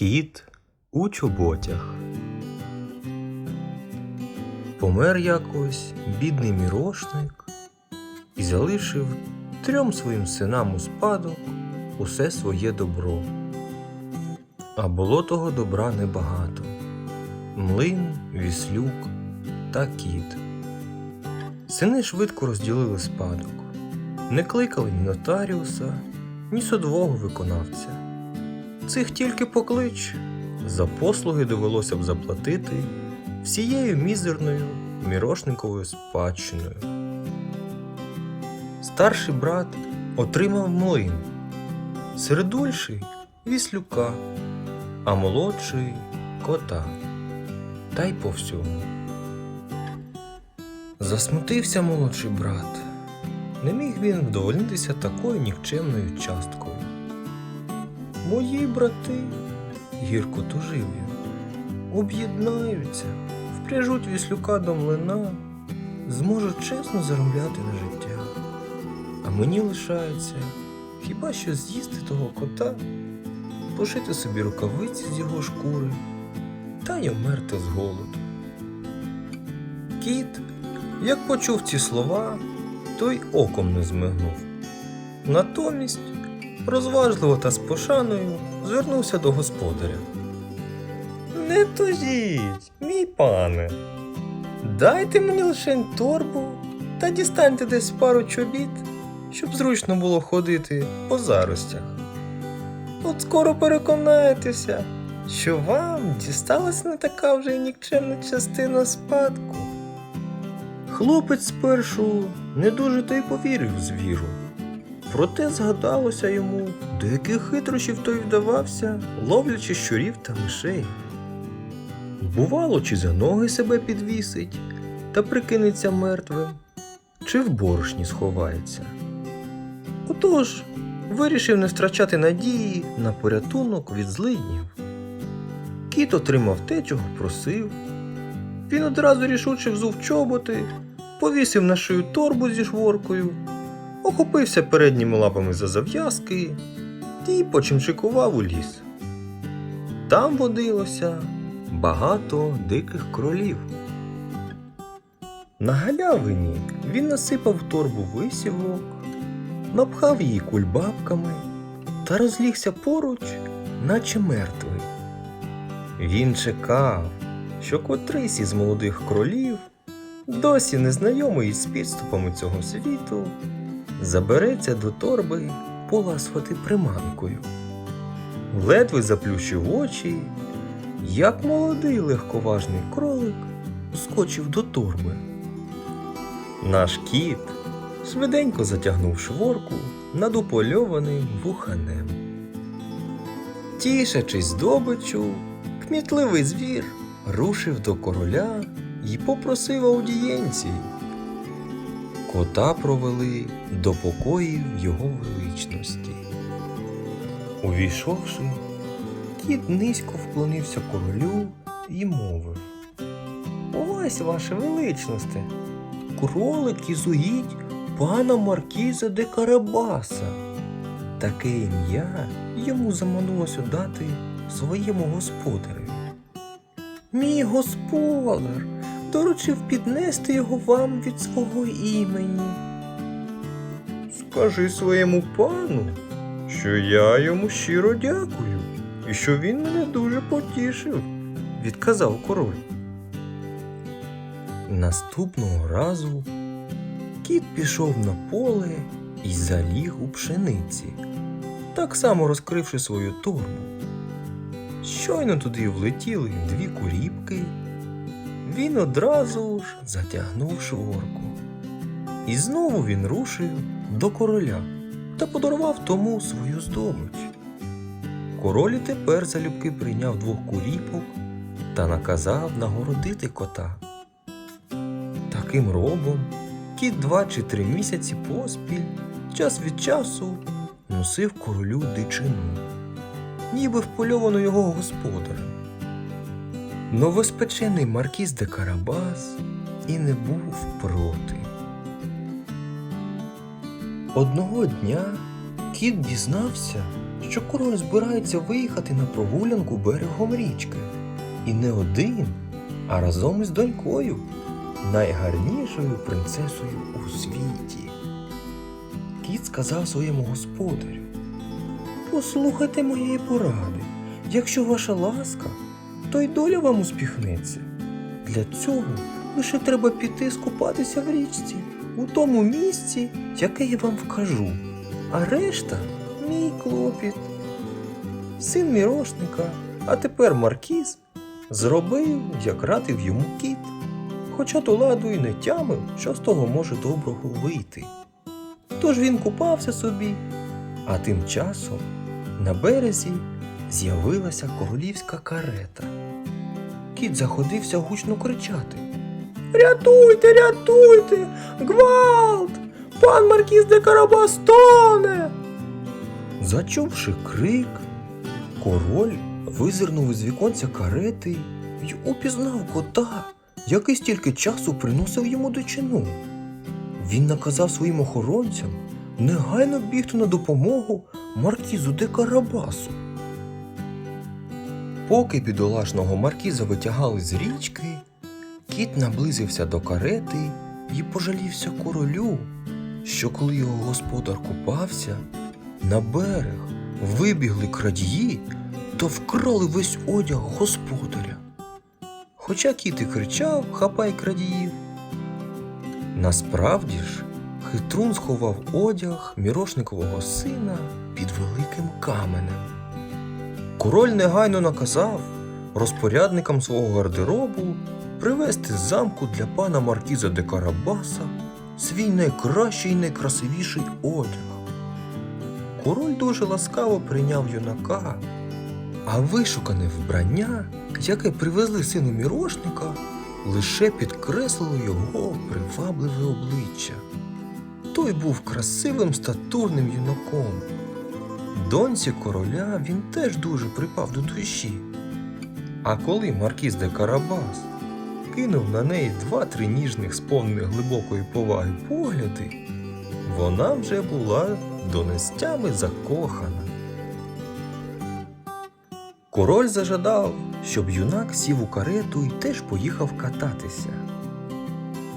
Кіт у чоботях. Помер якось бідний мірошник і залишив трьом своїм синам у спадок усе своє добро. А було того добра небагато млин, віслюк та кіт. Сини швидко розділили спадок, не кликали ні нотаріуса, ні судового виконавця. Цих тільки поклич. За послуги довелося б заплатити всією мізерною мірошниковою спадщиною. Старший брат отримав млин, середульший віслюка, а молодший кота. Та й по всьому. Засмутився молодший брат. Не міг він вдовольнитися такою нікчемною часткою. Мої брати, гірко тужив він, об'єднаються, впряжуть віслюка до млина, зможуть чесно заробляти на життя. А мені лишається хіба що з'їсти того кота, пошити собі рукавиці з його шкури та й умерти з голоду. Кіт, як почув ці слова, той оком не змигнув. Натомість розважливо та з пошаною звернувся до господаря. Не тужіть, мій пане. Дайте мені лише торбу та дістаньте десь пару чобіт, щоб зручно було ходити по заростях. От скоро переконаєтеся, що вам дісталась не така вже й нікчемна частина спадку. Хлопець спершу не дуже то й повірив звіру. Проте згадалося йому, до яких хитрощів той вдавався, ловлячи щурів та мишей. Бувало, чи за ноги себе підвісить та прикинеться мертвим, чи в борошні сховається. Отож, вирішив не втрачати надії на порятунок від злиднів. Кіт отримав те, чого просив. Він одразу рішуче взув чоботи, повісив на шию торбу зі шворкою охопився передніми лапами за зав'язки і почимчикував у ліс. Там водилося багато диких кролів. На галявині він насипав торбу висівок, напхав її кульбабками та розлігся поруч, наче мертвий. Він чекав, що котрийсь із молодих кролів, досі незнайомий із підступами цього світу, забереться до торби поласувати приманкою. Ледве заплющив очі, як молодий легковажний кролик скочив до торби. Наш кіт швиденько затягнув шворку над упольованим вуханем. Тішачись здобичу, кмітливий звір рушив до короля і попросив аудієнції. Кота провели до покоїв його величності. Увійшовши, кіт низько вклонився королю і мовив. Ось, ваше величносте, кролик із угідь пана Маркіза де Карабаса. Таке ім'я йому заманулося дати своєму господареві. Мій господар доручив піднести його вам від свого імені. Скажи своєму пану, що я йому щиро дякую і що він мене дуже потішив, відказав король. Наступного разу кіт пішов на поле і заліг у пшениці, так само розкривши свою торбу. Щойно туди влетіли дві куріпки він одразу ж затягнув шворку. І знову він рушив до короля та подарував тому свою здобич. Король і тепер залюбки прийняв двох куріпок та наказав нагородити кота. Таким робом кіт два чи три місяці поспіль, час від часу, носив королю дичину, ніби впольовану його господарем. Новоспечений маркіз де Карабас і не був проти. Одного дня кіт дізнався, що король збирається виїхати на прогулянку берегом річки. І не один, а разом із донькою, найгарнішою принцесою у світі. Кіт сказав своєму господарю: Послухайте моєї поради. Якщо ваша ласка, то й доля вам успіхнеться. Для цього лише треба піти скупатися в річці у тому місці, яке я вам вкажу, а решта мій клопіт. Син мірошника, а тепер маркіз, зробив, як радив йому кіт, хоча то ладу й не тямив, що з того може доброго вийти. Тож він купався собі, а тим часом на березі з'явилася королівська карета. Кіт заходився гучно кричати. Рятуйте, рятуйте! Гвалт! Пан Маркіз де Карабас тоне! Зачувши крик, король визирнув із віконця карети й упізнав кота, який стільки часу приносив йому дичину. Він наказав своїм охоронцям негайно бігти на допомогу маркізу де Карабасу. Поки бідолашного маркіза витягали з річки, кіт наблизився до карети і пожалівся королю, що коли його господар купався, на берег вибігли крадії та вкрали весь одяг господаря. Хоча кіт і кричав Хапай крадіїв. Насправді ж, хитрун сховав одяг мірошникового сина під великим каменем. Король негайно наказав розпорядникам свого гардеробу привезти з замку для пана Маркіза де Карабаса свій найкращий і найкрасивіший одяг. Король дуже ласкаво прийняв юнака, а вишукане вбрання, яке привезли сину мірошника, лише підкреслило його привабливе обличчя. Той був красивим статурним юнаком. Доньці короля він теж дуже припав до душі. А коли маркіз де Карабас кинув на неї два-три ніжних, сповнених глибокої поваги погляди, вона вже була донестями закохана. Король зажадав, щоб юнак сів у карету і теж поїхав кататися.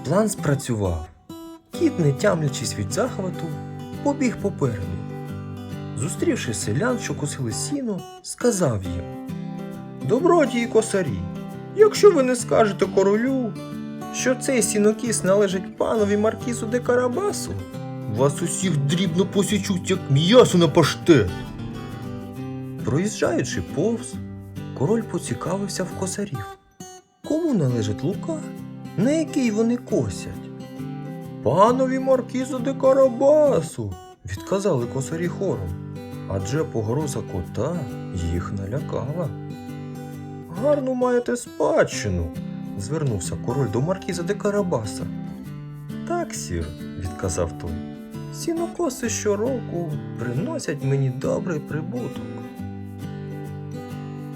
План спрацював. Кіт, не тямлячись від захвату, побіг попереду. Зустрівши селян, що косили сіно, сказав їм Добродії косарі, якщо ви не скажете королю, що цей сінокіс належить панові Маркізу де Карабасу, вас усіх дрібно посічуть, як м'ясо на паштет. Проїжджаючи повз, король поцікавився в косарів. Кому належить лука, на який вони косять? Панові Маркізу де Карабасу, відказали косарі хором, адже погроза кота їх налякала. Гарну маєте спадщину, звернувся король до Маркіза де Карабаса. Так, сір, відказав той. Сінокоси щороку приносять мені добрий прибуток.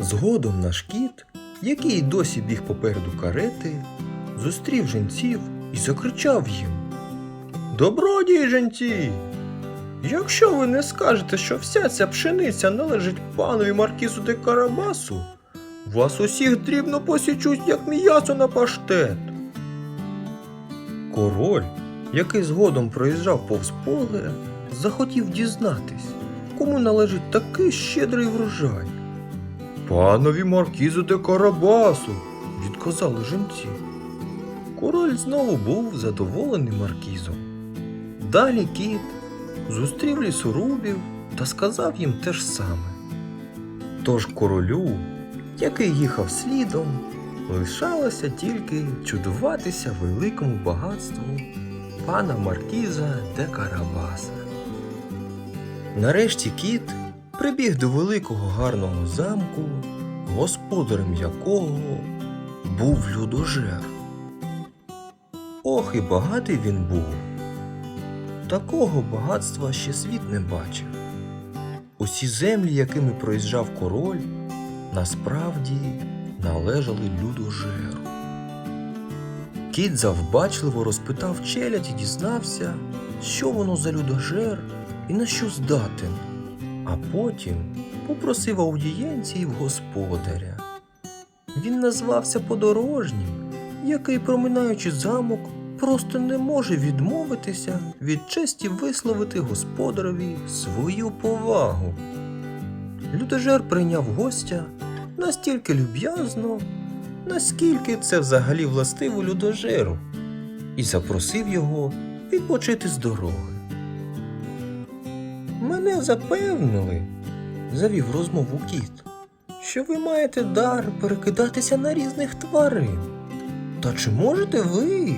Згодом наш кіт, який досі біг попереду карети, зустрів жінців і закричав їм: Добродії, жінці! Якщо ви не скажете, що вся ця пшениця належить панові Маркізу де Карабасу, вас усіх дрібно посічуть, як м'ясо на паштет. Король, який згодом проїжджав повз поле, захотів дізнатись, кому належить такий щедрий врожай. Панові Маркізу де Карабасу, відказали жінці. Король знову був задоволений маркізом. Далі кіт зустрів лісорубів та сказав їм те ж саме. Тож королю, який їхав слідом, лишалося тільки чудуватися великому багатству пана Маркіза де Карабаса. Нарешті кіт прибіг до великого гарного замку, господарем якого був людожер. Ох, і багатий він був. Такого багатства ще світ не бачив. Усі землі, якими проїжджав король, насправді належали людожеру. Кіт завбачливо розпитав челядь і дізнався, що воно за людожер і на що здатен. а потім попросив аудієнції в господаря. Він назвався подорожнім, який, проминаючи замок, просто не може відмовитися від честі висловити господареві свою повагу. Людожер прийняв гостя настільки люб'язно, наскільки це взагалі властиво людожеру, і запросив його відпочити з дороги. Мене запевнили, завів розмову кіт, що ви маєте дар перекидатися на різних тварин. Та чи можете ви,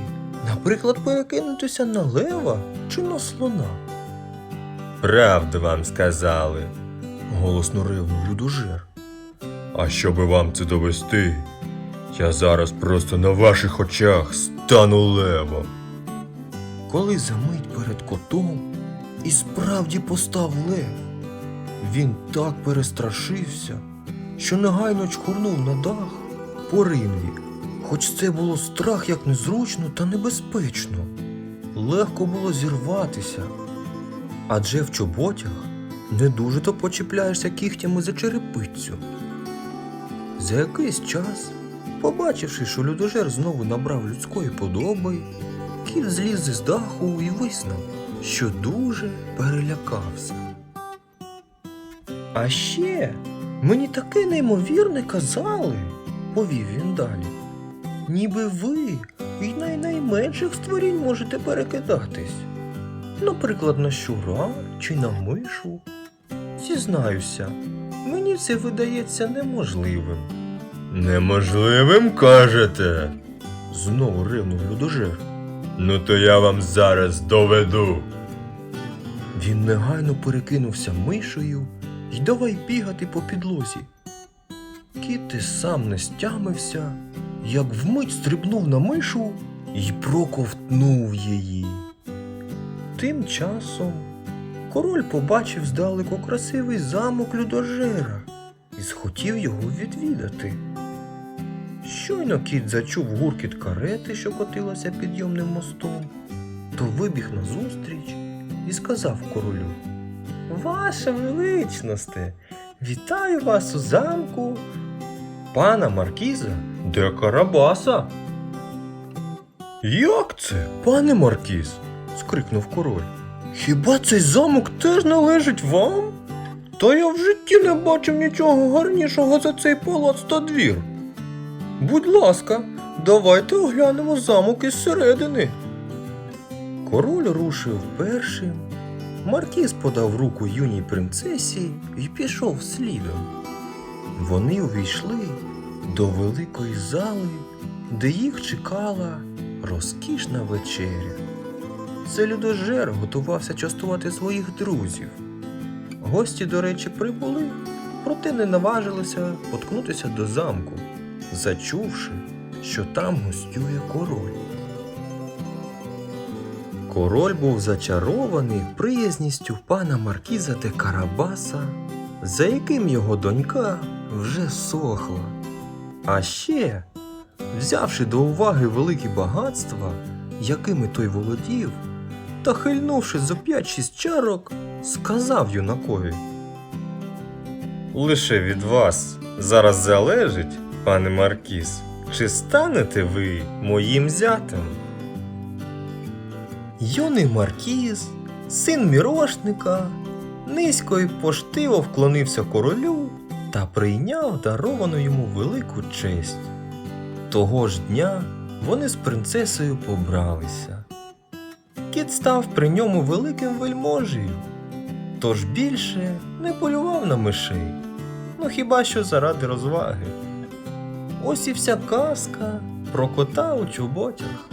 наприклад, перекинутися на лева чи на слона? Правду вам сказали, голосно ревнув людожер. А щоби вам це довести, я зараз просто на ваших очах стану левом. Коли за мить перед котом і справді постав лев, він так перестрашився, що негайно чхурнув на дах по римлі, хоч це було страх як незручно та небезпечно. Легко було зірватися, адже в чоботях не дуже то почіпляєшся кігтями за черепицю. За якийсь час, побачивши, що людожер знову набрав людської подоби, кіт зліз з даху і визнав, що дуже перелякався. А ще мені таке неймовірне казали, повів він далі. Ніби ви і найнайменших створінь можете перекидатись. Наприклад, на щура чи на мишу. Зізнаюся, мені це видається неможливим. Неможливим кажете? знову ревнув людожер. Ну то я вам зараз доведу. Він негайно перекинувся мишею й давай бігати по підлозі. Кіт і сам не стямився, як вмить стрибнув на мишу й проковтнув її. Тим часом король побачив здалеку красивий замок людожера і схотів його відвідати. Щойно кіт зачув гуркіт карети, що котилася підйомним мостом, то вибіг назустріч і сказав королю Ваша величносте, вітаю вас у замку. Пана Маркіза де Карабаса. Як це, пане Маркіз? скрикнув король. Хіба цей замок теж належить вам? Та я в житті не бачив нічого гарнішого за цей палац та двір. Будь ласка, давайте оглянемо замок із середини. Король рушив першим. Маркіз подав руку юній принцесі і пішов слідом. Вони увійшли до великої зали, де їх чекала розкішна вечеря. Це людожер готувався частувати своїх друзів. Гості, до речі, прибули, проте не наважилися поткнутися до замку, зачувши, що там гостює король. Король був зачарований приязністю пана Маркіза де Карабаса, за яким його донька вже сохла. А ще, взявши до уваги великі багатства, якими той володів, та хильнувши за п'ять-шість чарок, сказав юнакові. Лише від вас зараз залежить, пане Маркіз, чи станете ви моїм зятем? Юний Маркіз, син мірошника, низько й поштиво вклонився королю та прийняв даровану йому велику честь. Того ж дня вони з принцесою побралися. Кіт став при ньому великим вельможею, тож більше не полював на мишей, ну хіба що заради розваги. Ось і вся казка про кота у чоботях.